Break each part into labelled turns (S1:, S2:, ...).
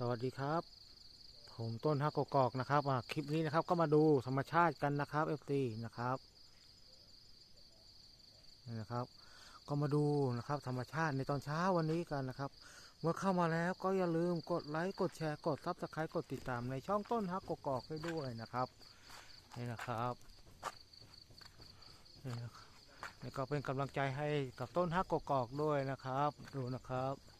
S1: สวัสดีครับ ผมต้นฮักกกอกนะครับคลิปนี้นะครับก็มาดูธรรมชาติกันนะครับเอฟซีนะครับนี่นะครับ ก็มาดูนะครับ ธรรมชาติในตอนเช้าวันนี้กันนะครับ เมื่อเข้ามาแล้วก็อย่าลืมกดไลค์กดแชร์กดซับสไครต์กดติดตามในช่องต้นฮักกกอกให้ด้วยนะครับนี่นะครับนี่นะครับนี่ก็เป็นกำลังใจให้กับต้นฮักกกอกด้วยนะครับ ดูนะครับ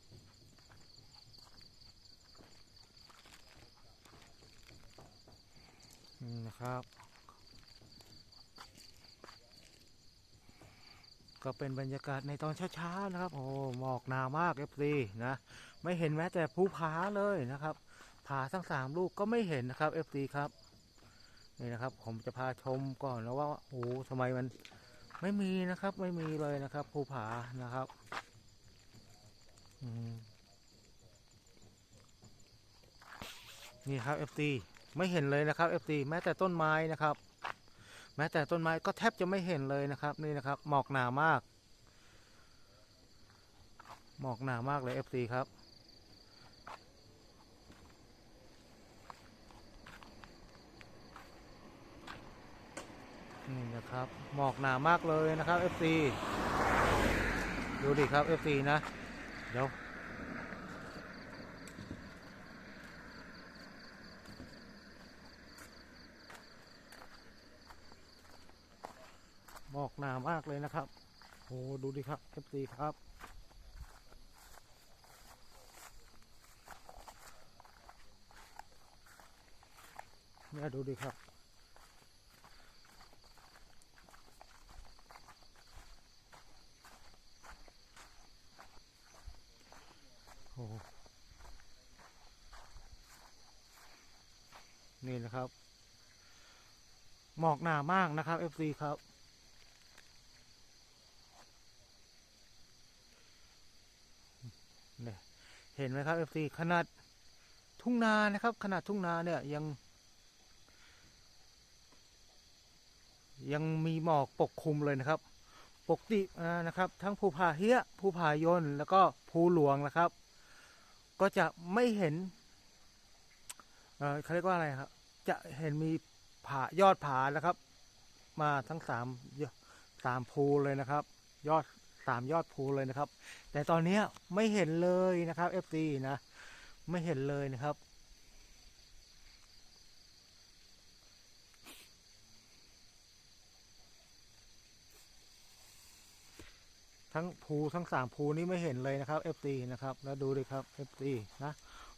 S1: นี่นะครับ ก็เป็นบรรยากาศในตอนเช้าๆนะครับ โอ้หมอกหนามากเอฟซีนะ ไม่เห็นแม้แต่ภูผาเลยนะครับผาทั้งสามลูกก็ไม่เห็นนะครับเอฟซีครับนี่นะครับ ผมจะพาชมก่อนนะว่าโอ้ทำไมมันไม่มีนะครับ ไม่มีเลยนะครับภูผานะครับนี่ครับเอฟซี ไม่เห็นเลยนะครับ FT แม้แต่ต้นไม้นะครับ แม้แต่ต้นไม้ก็แทบจะไม่เห็นเลยนะครับ นี่นะครับ หมอกหนามาก หมอกหนามากเลย FT ครับนี่นะครับหมอกหนามากเลยนะครับ FT ดูดิครับ FT นะ เดี๋ยว หมอกหนามากเลยนะครับโอ้ดูดิครับ FC ครับเนี่ยดูดิครับโอ้นี่นะครับ หมอกหนามากนะครับ FC ครับ เนี่ยเห็นไหมครับ FC ขนาดทุ่งนานะครับ ขนาดทุ่งนาเนี่ยยัง ยังมีหมอกปกคลุมเลยนะครับ ปกตินะครับ ทั้งภูผาเฮียภูผายนแล้วก็ภูหลวงนะครับ ก็จะไม่เห็นเเขาเรียกว่าอะไรครับ จะเห็นมีผายอดผานะครับ มาทั้งสามสามภูเลยนะครับ ยอด สามยอดภูเลยนะครับ แต่ตอนนี้ไม่เห็นเลยนะครับ FC นะ ไม่เห็นเลยนะครับ ทั้งภูทั้งสามภูนี้ไม่เห็นเลยนะครับ FC นะครับ แล้วดูดิครับ FC นะ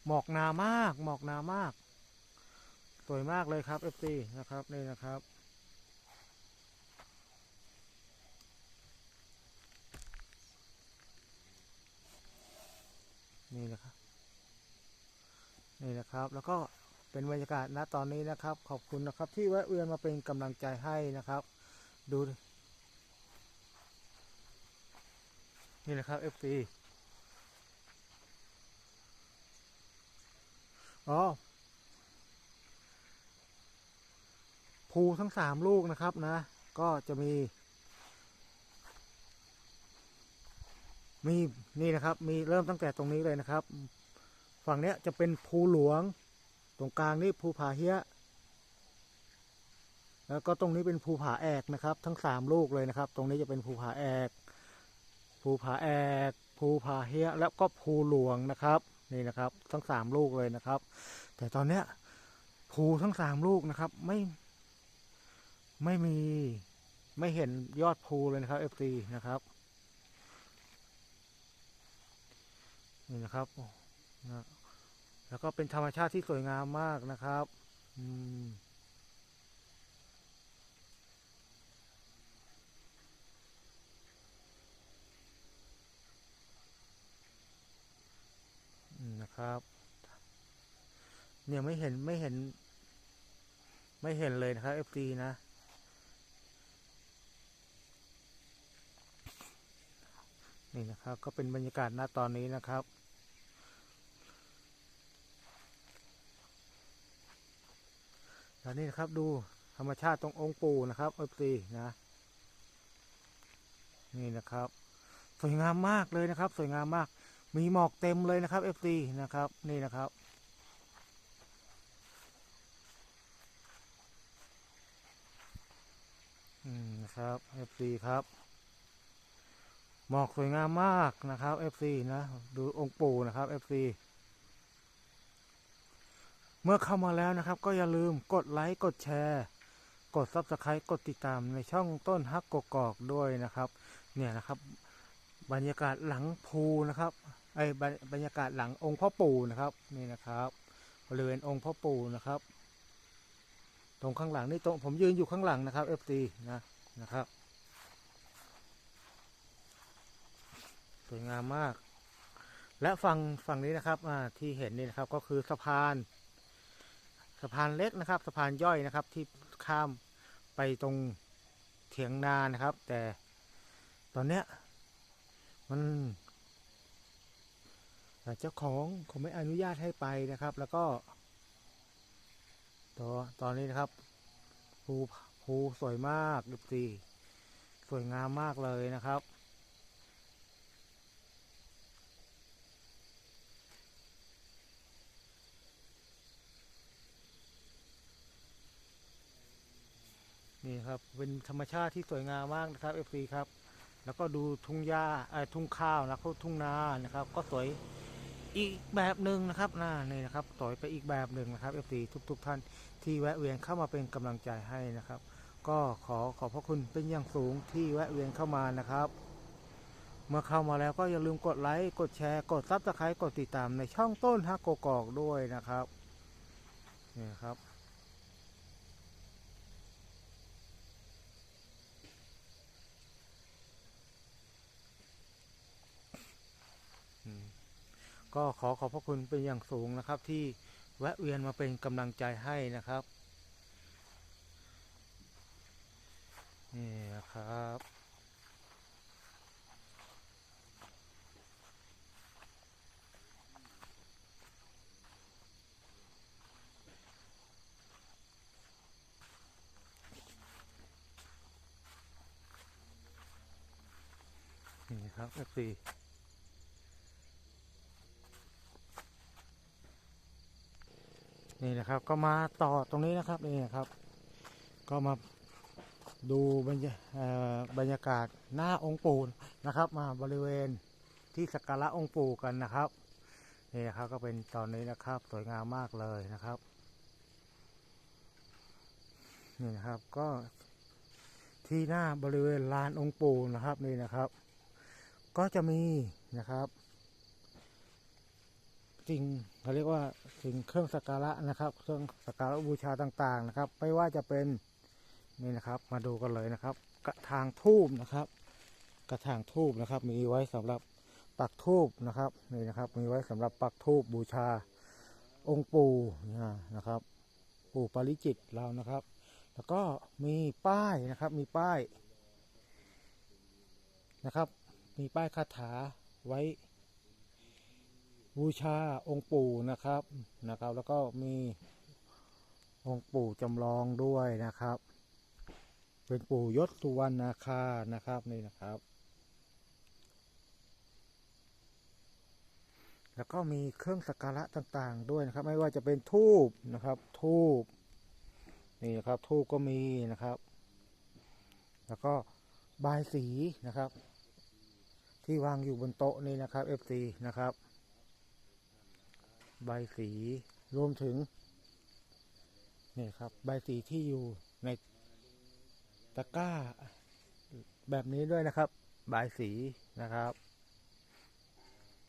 S1: หมอกหนามาก หมอกหนามาก สวยมากเลยครับ FC นะครับ นี่นะครับ นี่นะครับ นี่นะครับ แล้วก็เป็นบรรยากาศณตอนนี้นะครับ ขอบคุณนะครับ ที่แวะเวียนมาเป็นกำลังใจให้นะครับ ดูดินี่นะครับ FC อ๋อภูทั้งสามลูกนะครับนะ ก็จะมี มีนี่นะครับ มีเริ่มตั้งแต่ตรงนี้เลยนะครับ ฝั่งเนี้ยจะเป็นภูหลวง ตรงกลางนี่ภูผาเฮียแล้วก็ตรงนี้เป็นภูผาแอกนะครับ ทั้งสามลูกเลยนะครับ ตรงนี้จะเป็นภูผาแอกภูผาแอกภูผาเฮียแล้วก็ภูหลวงนะครับนี่นะครับ ทั้งสามลูกเลยนะครับ แต่ตอนเนี้ยภูทั้งสามลูกนะครับ ไม่ไม่มีไม่เห็นยอดภูเลยนะครับ FT นะครับ นี่นะครับนะแล้วก็เป็นธรรมชาติที่สวยงามมากนะครับ อืมนะครับ เนี่ยไม่เห็นไม่เห็น ไม่เห็นเลยนะครับ FT นะ นี่นะครับ ก็เป็นบรรยากาศณตอนนี้นะครับ แล้นี่นะครับดูธรรมชาติตรงองค์ปูนะครับเอฟซีนะ นี่นะครับ สวยงามมากเลยนะครับ สวยงามมาก มีหมอกเต็มเลยนะครับเอฟซีนะครับ นี่นะครับอืมนะครับเอฟซีครับหมอกสวยงามมากนะครับเอฟซีนะ ดูองค์ปู่นะครับเอฟ FC เมื่อเข้ามาแล้วนะครับ ก็อย่าลืมกดไลค์กดแชร์ กด Subscribe กดติดตามในช่องต้นฮักกกอกด้วยนะครับ เนี่ยนะครับ บรรยากาศหลังภูนะครับไอ้บรรบรรยากาศหลังองค์พ่อปู่นะครับนี่นะครับบริเวณองค์พ่อปู่นะครับ ตรงข้างหลังนี่ตรงผมยืนอยู่ข้างหลังนะครับ FT นะนะครับสวยงามมาก และฝั่งฝั่งนี้นะครับที่เห็นนี่นะครับก็คือสะพานะพานเล็กนะครับ สะพานย่อยนะครับที่ข้ามไปตรงเถียงนานะครับ แต่ตอนเนี้ยมันอ่เจ้าของเขาไม่อนุญาตให้ไปนะครับ แล้วก็ตอตอนนี้นะครับภูภูสวยมากดูสิสวยงามมากเลยนะครับ นี่ครับเป็นธรรมชาติที่สวยงามมากนะครับ FC ครับ แล้วก็ดูทุ่งหญ้าเออทุ่งข้าวนะเขาทุ่งนานะครับ ก็สวยอีกแบบหนึ่งนะครับน่านี่นะครับสวยไปอีกแบบหนึ่งนะครับ FC ทุก ๆ ท่านที่แวะเวียนเข้ามาเป็นกำลังใจให้นะครับ ก็ขอขอบพระคุณเป็นอย่างสูงที่แวะเวียนเข้ามานะครับเมื่อเข้ามาแล้วก็อย่าลืมกดไลค์ กดแชร์ กดซับสไครต์กดติดตามในช่องต้นฮักโกกอกด้วยนะครับ นี่ครับ ก็ขอขอบพระคุณเป็นอย่างสูงนะครับ ที่แวะเวียนมาเป็นกำลังใจให้นะครับนี่นะครับนี่ครับ F4 นี่นะครับ ก็มาต่อตรงนี้นะครับนี่นะครับ ก็มาดูบรรยาเอ่อบรรยากาศหน้าองค์ปู่นะครับ มาบริเวณที่สักการะองค์ปู่กันนะครับนี่นะครับก็เป็นตอนนี้นะครับสวยงามมากเลยนะครับนี่นะครับก็ที่หน้าบริเวณลานองค์ปู่นะครับนี่นะครับ ก็จะมีนะครับสิ่ง เขาเรียกว่าสิ่งเครื่องสักการะนะครับ เครื่องสักการะบูชาต่างๆนะครับ ไม่ว่าจะเป็นนี่นะครับ มาดูกันเลยนะครับ กระถางทูบนะครับ กระถางทูบนะครับ มีไว้สำหรับปักทูบนะครับนี่นะครับ มีไว้สำหรับปักทูบบูชาองค์ปู่นะครับ ปู่ปริจิตเรานะครับ แล้วก็มีป้ายนะครับ มีป้ายนะครับ มีป้ายคาถาไว้ บูชาองค์ปู่นะครับนะครับ แล้วก็มีองค์ปู่จำลองด้วยนะครับ เป็นปู่ยศสุวรรณนาคานะครับนี่นะครับ แล้วก็มีเครื่องสักการะต่างๆด้วยนะครับ ไม่ว่าจะเป็นทูบนะครับทูบนี่นะครับทูบก็มีนะครับ แล้วก็บายสีนะครับ ที่วางอยู่บนโต๊ะนี่นะครับ FC นะครับ ใบสีรวมถึงนี่ครับ ใบสีที่อยู่ในตะกร้า แบบนี้ด้วยนะครับ ใบสีนะครับ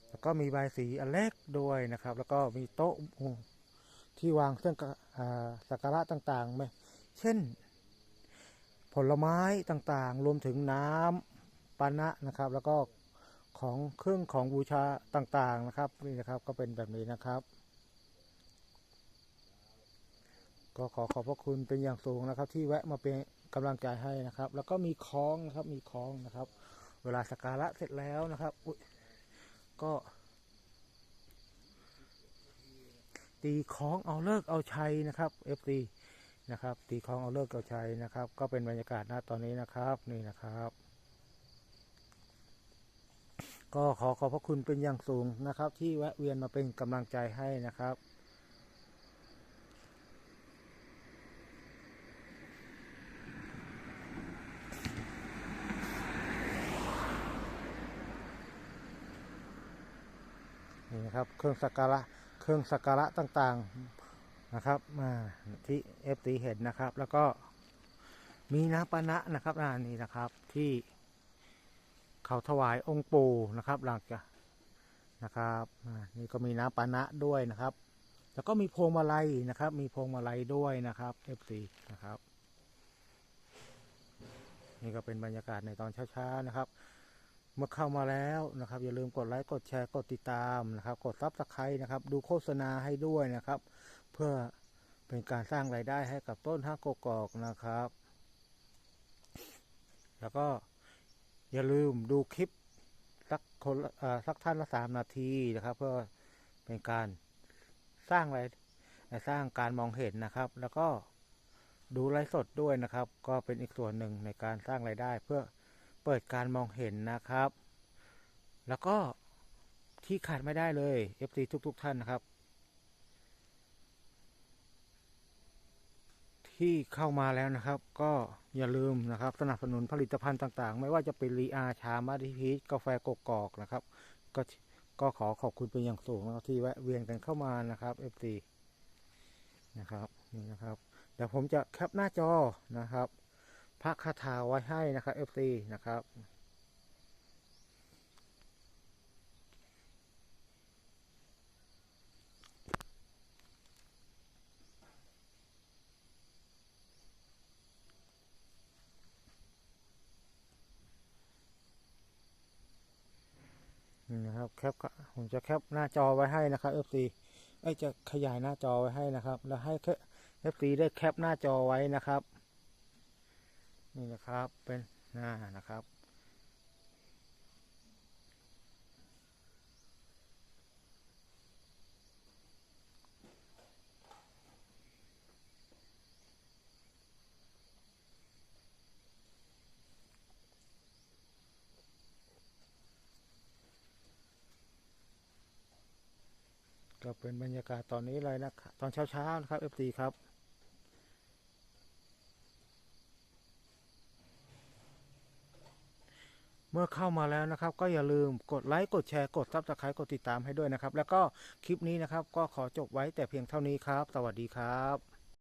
S1: แล้วก็มีใบสีอันเล็กด้วยนะครับ แล้วก็มีโต๊ะที่วางเครื่องสักการะต่างๆไหมเช่น ผลไม้ต่างๆ รวมถึงน้ำปานะนะครับ แล้วก็ ของเครื่องของบูชาต่างๆนะครับนี่นะครับก็เป็นแบบนี้นะครับ ก็ขอขอบพระคุณเป็นอย่างสูงนะครับ ที่แวะมาเป็นกำลังใจให้นะครับ แล้วก็มีคล้องนะครับมีคล้องนะครับ เวลาสักการะเสร็จแล้วนะครับอุ๊ยก็ตีคล้องเอาเลิกเอาชัยนะครับ FD นะครับตีคล้องเอาเลิกเอาชัยนะครับ ก็เป็นบรรยากาศณตอนนี้นะครับนี่นะครับ ก็ขอขอบพระคุณเป็นอย่างสูงนะครับ ที่แวะเวียนมาเป็นกำลังใจให้นะครับ นี่นะครับ เครื่องสักการะเครื่องสักการะต่างๆนะครับมาที่เอฟตีเห็นนะครับ แล้วก็มีน้ำปณะนะครับอ่านี่นะครับที่ เขาถวายองค์ปู่นะครับหลังจากนะครับนี่ก็มีน้ำปานะด้วยนะครับ แล้วก็มีพวงมาลัยนะครับ มีพวงมาลัยด้วยนะครับ FC นะครับ นี่ก็เป็นบรรยากาศในตอนเช้าๆนะครับ เมื่อเข้ามาแล้วนะครับ อย่าลืมกดไลค์กดแชร์กดติดตามนะครับ กดซับสไครต์นะครับ ดูโฆษณาให้ด้วยนะครับ เพื่อเป็นการสร้างรายได้ให้กับต้นท่ากกอกนะครับ แล้วก็ อย่าลืมดูคลิปสักคนสักท่านละสามนาทีนะครับ เพื่อเป็นการสร้างอะไรสร้างการมองเห็นนะครับ แล้วก็ดูไลฟ์สดด้วยนะครับ ก็เป็นอีกส่วนหนึ่งในการสร้างรายได้ เพื่อเปิดการมองเห็นนะครับ แล้วก็ที่ขาดไม่ได้เลย FC ทุกๆท่านนะครับ ที่เข้ามาแล้วนะครับ ก็อย่าลืมนะครับ สนับสนุนผลิตภัณฑ์ต่างๆ ไม่ว่าจะเป็นรีอาชามาดิพีชกาแฟกกอกนะครับ ก็ก็ขอขอบคุณเป็นอย่างสูงนะครับที่แวะเวียนกันเข้ามานะครับ FC นะครับนี่นะครับเดี๋ยวผมจะแคปหน้าจอนะครับพักคาถาไว้ให้นะครับ FC นะครับ นะครับแคปผมจะแคปหน้าจอไว้ให้นะครับ FC เอ้ยจะขยายหน้าจอไว้ให้นะครับ แล้วให้ FC ได้แคปหน้าจอไว้นะครับ นี่นะครับเป็นหน้านะครับ ก็เป็นบรรยากาศตอนนี้เลยนะครับตอนเช้าๆนะครับเอฟตีครับเมื่อเข้ามาแล้วนะครับ ก็อย่าลืมกดไลค์กดแชร์กดซับสไครต์กดติดตามให้ด้วยนะครับ แล้วก็คลิปนี้นะครับก็ขอจบไว้แต่เพียงเท่านี้ครับ สวัสดีครับ